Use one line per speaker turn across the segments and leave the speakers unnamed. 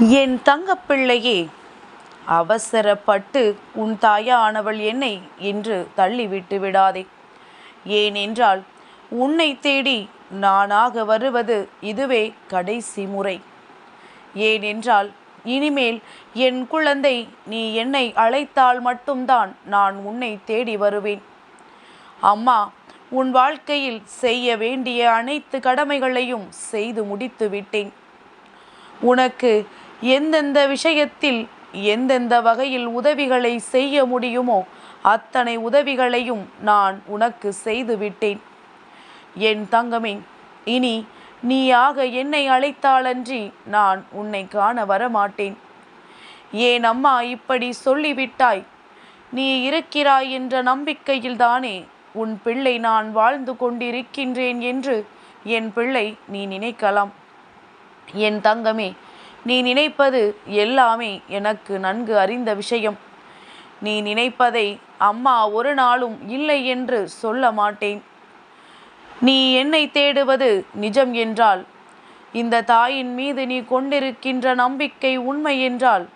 என் தங்கப்பிள்ளையே அவசரப்பட்டு உன் தாயானவள் என்னை என்று தள்ளிவிட்டு விடாதே. ஏனென்றால் உன்னை தேடி நானாக வருவது இதுவே கடைசி முறை. ஏனென்றால் இனிமேல் என் குழந்தை நீ என்னை அழைத்தால் மட்டும்தான் நான் உன்னை தேடி வருவேன். அம்மா உன் வாழ்க்கையில் செய்ய வேண்டிய அனைத்து கடமைகளையும் செய்து முடித்து விட்டேன் உனக்கு எந்தெந்த விஷயத்தில் எந்தெந்த வகையில் உதவிகளை செய்ய முடியுமோ அத்தனை உதவிகளையும் நான் உனக்கு செய்து விட்டேன். என் தங்கமே இனி நீயாக என்னை அழைத்தாலன்றி நான் உன்னை காண வரமாட்டேன். ஏன் அம்மா இப்படி சொல்லிவிட்டாய்? நீ இருக்கிறாய் என்ற நம்பிக்கையில்தானே உன் பிள்ளை நான் வாழ்ந்து கொண்டிருக்கின்றேன் என்று என் பிள்ளை நீ நினைக்கலாம். என் தங்கமே நீ நினைப்பது எல்லாமே எனக்கு நன்கு அறிந்த விஷயம். நீ நினைப்பதை அம்மா ஒரு நாளும் இல்லை என்று சொல்ல மாட்டேன். நீ என்னை தேடுவது நிஜம் என்றால் இந்த தாயின் மீது நீ கொண்டிருக்கின்ற நம்பிக்கை உண்மை என்றால்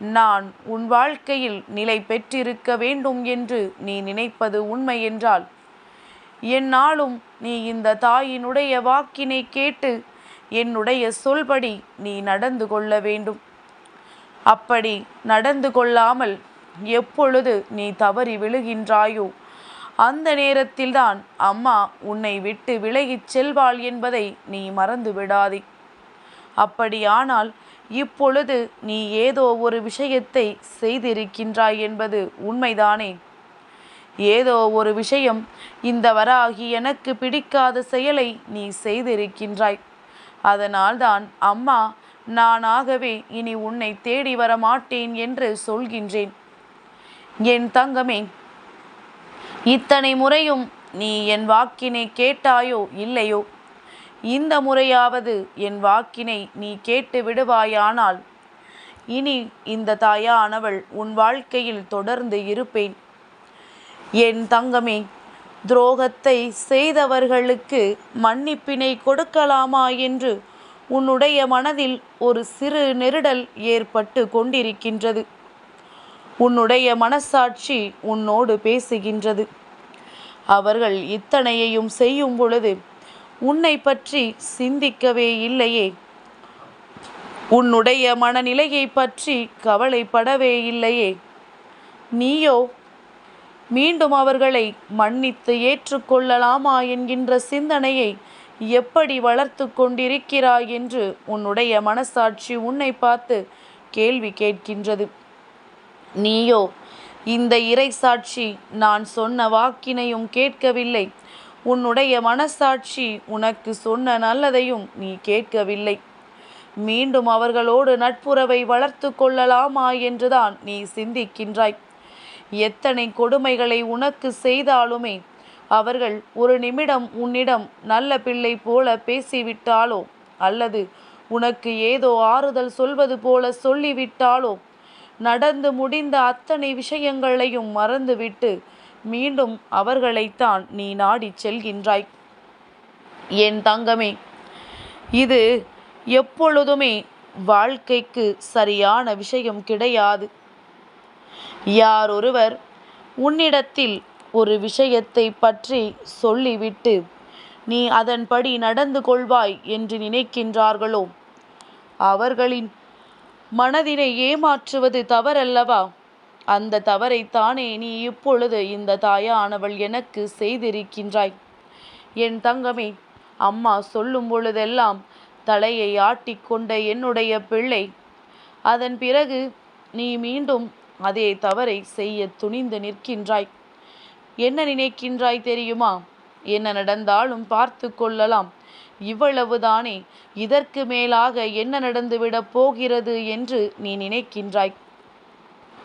நான் உன் வாழ்க்கையில் நிலை பெற்றிருக்க வேண்டும் என்று நீ நினைப்பது உண்மை என்றால் என்னாலும் நீ இந்த தாயினுடைய வாக்கினை கேட்டு என்னுடைய சொல்படி நீ நடந்து கொள்ள வேண்டும். அப்படி நடந்து கொள்ளாமல் எப்பொழுது நீ தவறி விழுகின்றாயோ அந்த நேரத்தில்தான் அம்மா உன்னை விட்டு விலகிச் செல்வாள் என்பதை நீ மறந்து விடாதே. அப்படியானால் இப்பொழுது நீ ஏதோ ஒரு விஷயத்தை செய்திருக்கின்றாய் என்பது உண்மைதானே? ஏதோ ஒரு விஷயம் இந்த வராகி எனக்கு பிடிக்காத செயலை நீ செய்திருக்கின்றாய். அதனால்தான் அம்மா நானாகவே இனி உன்னை தேடி வர மாட்டேன் என்று சொல்கின்றேன். என் தங்கமே இத்தனை முறையும் நீ என் வாக்கினை கேட்டாயோ இல்லையோ? இந்த முறையாவது என் வாக்கினை நீ கேட்டு விடுவாயானால் இனி இந்த தாயானவள் உன் வாழ்க்கையில் தொடர்ந்து இருப்பேன். என் தங்கமே துரோகத்தை செய்தவர்களுக்கு மன்னிப்பினை கொடுக்கலாமா என்று உன்னுடைய மனதில் ஒரு சிறு நெருடல் ஏற்பட்டு கொண்டிருக்கின்றது. உன்னுடைய மனசாட்சி உன்னோடு பேசுகின்றது. அவர்கள் இத்தனையையும் செய்யும் பொழுது உன்னை பற்றி சிந்திக்கவே இல்லையே. உன்னுடைய மனநிலையை பற்றி கவலைப்படவே இல்லையே. நீயோ மீண்டும் அவர்களை மன்னித்து ஏற்றுக்கொள்ளலாமா என்கின்ற சிந்தனையை எப்படி வளர்த்து கொண்டிருக்கிறாய் என்று உன்னுடைய மனசாட்சி உன்னை பார்த்து கேள்வி கேட்கின்றது. நீயோ இந்த இறை சாட்சி நான் சொன்ன வாக்கினையும் கேட்கவில்லை. உன்னுடைய மனசாட்சி உனக்கு சொன்ன நல்லதையும் நீ கேட்கவில்லை. மீண்டும் அவர்களோடு நட்புறவை வளர்த்து கொள்ளலாமா என்றுதான் நீ சிந்திக்கின்றாய். எத்தனை கொடுமைகளை உனக்கு செய்தாலுமே அவர்கள் ஒரு நிமிடம் உன்னிடம் நல்ல பிள்ளை போல பேசிவிட்டாலோ அல்லது உனக்கு ஏதோ ஆறுதல் சொல்வது போல சொல்லிவிட்டாலோ நடந்து முடிந்த அத்தனை விஷயங்களையும் மறந்துவிட்டு மீண்டும் அவர்களைத்தான் நீ நாடிச் செல்கின்றாய். என் தங்கமே இது எப்பொழுதுமே வாழ்க்கைக்கு சரியான விஷயம் கிடையாது. யார் ஒருவர் உன்னிடத்தில் ஒரு விஷயத்தை பற்றி சொல்லிவிட்டு நீ அதன்படி நடந்து கொள்வாய் என்று நினைக்கின்றார்களோ? அவர்களின் மனதினை ஏமாற்றுவது தவறல்லவா? அந்த தவறைத்தானே நீ இப்பொழுது இந்த தாயானவள் எனக்கு செய்திருக்கின்றாய். என் தங்கமே அம்மா சொல்லும் பொழுதெல்லாம் தலையை ஆட்டிக்கொண்ட என்னுடைய பிள்ளை அதன் பிறகு நீ மீண்டும் அதே தவறை செய்ய துணிந்து நிற்கின்றாய். என்ன நினைக்கின்றாய் தெரியுமா? என்ன நடந்தாலும் பார்த்து கொள்ளலாம். இவ்வளவுதானே இதற்கு மேலாக என்ன நடந்துவிடப் போகிறது என்று நீ நினைக்கின்றாய்.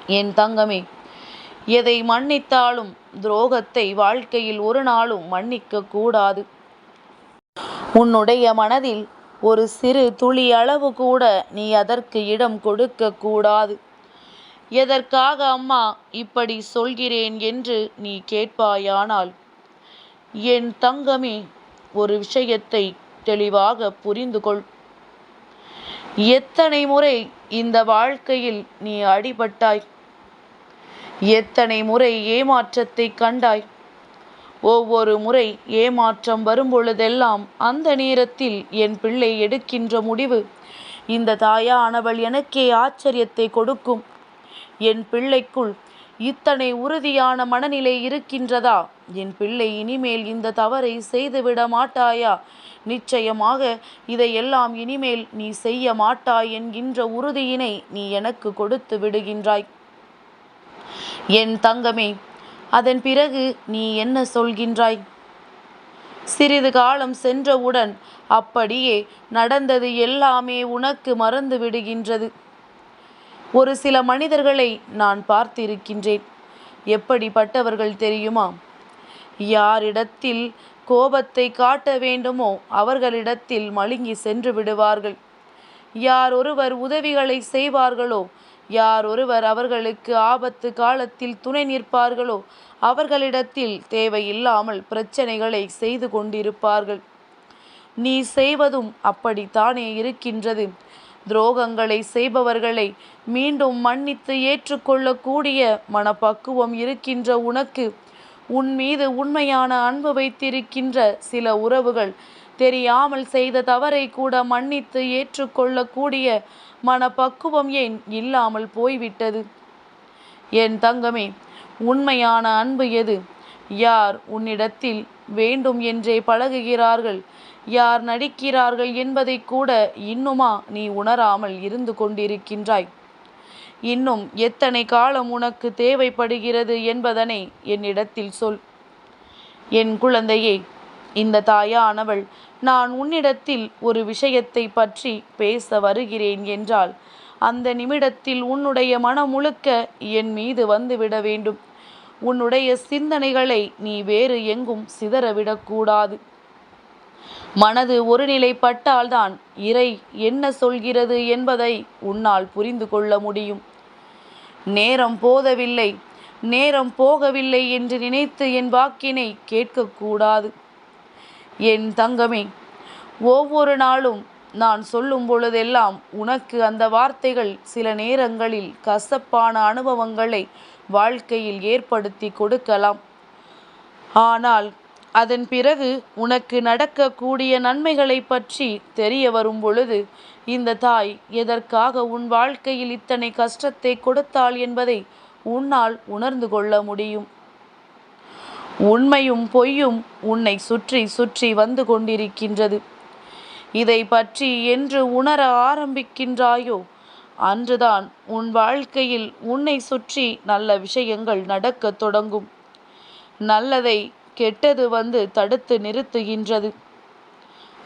என் தங்கமே எதை மன்னித்தாலும் துரோகத்தை வாழ்க்கையில் ஒரு நாளும் மன்னிக்க கூடாது. உன்னுடைய மனதில் ஒரு சிறு துளி அளவு கூட நீ அதற்கு இடம் கொடுக்க கூடாது. எதற்காக அம்மா இப்படி சொல்கிறேன் என்று நீ கேட்பாயானால் என் தங்கமே ஒரு விஷயத்தை தெளிவாக புரிந்து கொள் எத்தனை முறை இந்த வாழ்க்கையில் நீ அடிபட்டாய்? எத்தனை முறை ஏமாற்றத்தை கண்டாய்? ஒவ்வொரு முறை ஏமாற்றம் வரும்பொழுதெல்லாம் அந்த நேரத்தில் என் பிள்ளை எடுக்கின்ற முடிவு இந்த தாயானவள் எனக்கே ஆச்சரியத்தை கொடுக்கும். என் பிள்ளைக்குள் இத்தனை உறுதியான மனநிலை இருக்கின்றதா? என் பிள்ளை இனிமேல் இந்த தவறை செய்துவிட மாட்டாயா? நிச்சயமாக இதையெல்லாம் இனிமேல் நீ செய்ய மாட்டாய் என்கின்ற உறுதியினை நீ எனக்கு கொடுத்து விடுகின்றாய். என் தங்கமே அதன் பிறகு நீ என்ன சொல்கின்றாய்? சிறிது காலம் சென்றவுடன் அப்படியே நடந்தது எல்லாமே உனக்கு மறந்து விடுகின்றது. ஒரு சில மனிதர்களை நான் பார்த்திருக்கின்றேன். எப்படிப்பட்டவர்கள் தெரியுமா? யாரிடத்தில் கோபத்தை காட்ட வேண்டுமோ அவர்களிடத்தில் மழுங்கி சென்று விடுவார்கள். யார் ஒருவர் உதவிகளை செய்வார்களோ யார் ஒருவர் அவர்களுக்கு ஆபத்து காலத்தில் துணை நிற்பார்களோ அவர்களிடத்தில் தேவையில்லாமல் பிரச்சனைகளை செய்து கொண்டிருப்பார்கள். நீ செய்வதும் அப்படித்தானே இருக்கின்றது. துரோகங்களை செய்பவர்களை மீண்டும் மன்னித்து ஏற்றுக்கொள்ளக்கூடிய மனப்பக்குவம் இருக்கின்ற உனக்கு உன் மீது உண்மையான அன்பு வைத்திருக்கின்ற சில உறவுகள் தெரியாமல் செய்த தவறை கூட மன்னித்து ஏற்றுக்கொள்ளக்கூடிய மனப்பக்குவம் ஏன் இல்லாமல் போய்விட்டது? என் தங்கமே உண்மையான அன்பு எது? யார் உன்னிடத்தில் வேண்டும் என்றே பழகுகிறார்கள். யார் நடிக்கிறார்கள் என்பதை கூட இன்னுமா நீ உணராமல் இருந்து கொண்டிருக்கின்றாய். இன்னும் எத்தனை காலம் உனக்கு தேவைப்படுகிறது என்பதனை என்னிடத்தில் சொல். என் குழந்தையே இந்த தாயானவள் நான் உன்னிடத்தில் ஒரு விஷயத்தை பற்றி பேச வருகிறேன் என்றால் அந்த நிமிடத்தில் உன்னுடைய மனம் முழுக்க என் மீது வந்துவிட வேண்டும். உன்னுடைய சிந்தனைகளை நீ வேறு எங்கும் சிதறவிடக்கூடாது. மனது ஒருநிலைப்பட்டால்தான் இறை என்ன சொல்கிறது என்பதை உன்னால் புரிந்து கொள்ள முடியும். நேரம் போதவில்லை நேரம் போகவில்லை என்று நினைத்து என் வாக்கினை கேட்கக்கூடாது. என் தங்கமே ஒவ்வொரு நாளும் நான் சொல்லும் பொழுதெல்லாம் உனக்கு அந்த வார்த்தைகள் சில நேரங்களில் கசப்பான அனுபவங்களை வாழ்க்கையில் ஏற்படுத்தி கொடுக்கலாம். ஆனால் அதன் பிறகு உனக்கு நடக்கக்கூடிய நன்மைகளை பற்றி தெரிய வரும் பொழுது இந்த தாய் எதற்காக உன் வாழ்க்கையில் இத்தனை கஷ்டத்தை கொடுத்தாள் என்பதை உன்னால் உணர்ந்து கொள்ள முடியும். உண்மையும் பொய்யும் உன்னை சுற்றி சுற்றி வந்து கொண்டிருக்கின்றது. இதை பற்றி என்று உணர ஆரம்பிக்கின்றாயோ அன்றுதான் உன் வாழ்க்கையில் உன்னை சுற்றி நல்ல விஷயங்கள் நடக்கத் தொடங்கும். நல்லதை கெட்டது வந்து தடுத்து நிறுத்துகின்றது.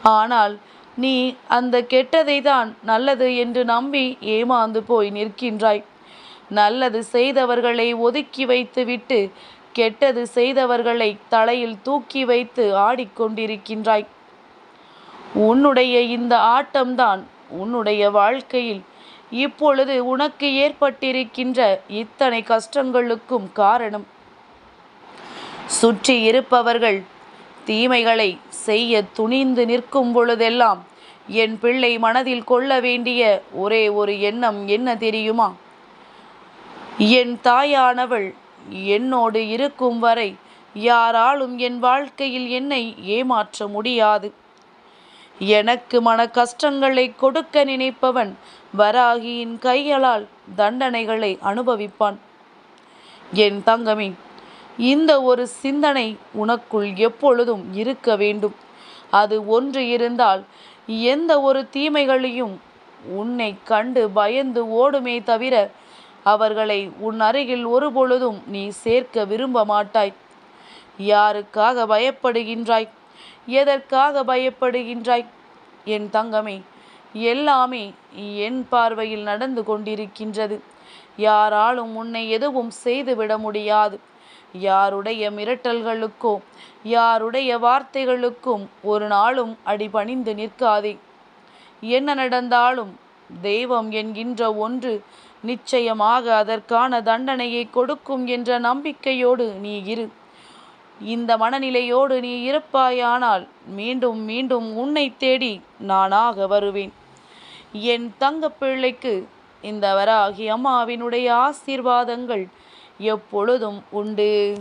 ஆனால் நீ அந்த கெட்டதை தான் நல்லது என்று நம்பி ஏமாந்து போய் நிற்கின்றாய். நல்லது செய்தவர்களை ஒதுக்கி வைத்துவிட்டு கெட்டது செய்தவர்களை தலையில் தூக்கி வைத்து ஆடிக்கொண்டிருக்கின்றாய். உன்னுடைய இந்த ஆட்டம்தான் உன்னுடைய வாழ்க்கையில் இப்பொழுது உனக்கு ஏற்பட்டிருக்கின்ற இத்தனை கஷ்டங்களுக்கும் காரணம். சுற்றி இருப்பவர்கள் தீமைகளை செய்ய துணிந்து நிற்கும் பொழுதெல்லாம் என் பிள்ளை மனதில் கொள்ள வேண்டிய ஒரே ஒரு எண்ணம் என்ன தெரியுமா? என் தாயானவள் என்னோடு இருக்கும் வரை யாராலும் என் வாழ்க்கையில் என்னை ஏமாற்ற முடியாது. எனக்கு மன கஷ்டங்களை கொடுக்க நினைப்பவன் வராகியின் கைகளால் தண்டனைகளை அனுபவிப்பான். என் தங்கமே இந்த ஒரு சிந்தனை உனக்குள் எப்பொழுதும் இருக்க வேண்டும். அது ஒன்று இருந்தால் எந்த ஒரு தீமைகளையும் உன்னை கண்டு பயந்து ஓடுமே தவிர அவர்களை உன் அருகில் ஒருபொழுதும் நீ சேர்க்க விரும்ப மாட்டாய். யாருக்காக பயப்படுகின்றாய்? எதற்காக பயப்படுகின்றாய்? என் தங்கமே எல்லாமே என் பார்வையில் நடந்து கொண்டிருக்கின்றது. யாராலும் உன்னை எதுவும் செய்துவிட முடியாது. யாருடைய மிரட்டல்களுக்கோ யாருடைய வார்த்தைகளுக்கும் ஒரு நாளும் அடிபணிந்து நிற்காதே. என்ன நடந்தாலும் தெய்வம் என்கின்ற ஒன்று நிச்சயமாக அதற்கான தண்டனையை கொடுக்கும் என்ற நம்பிக்கையோடு நீ இரு. இந்த மனநிலையோடு நீ இருப்பாயானால் மீண்டும் மீண்டும் உன்னை தேடி நானாக வருவேன். என் தங்க பிள்ளைக்கு இந்த வராகி அம்மாவினுடைய ஆசீர்வாதங்கள் எப்பொழுதும் உண்டு.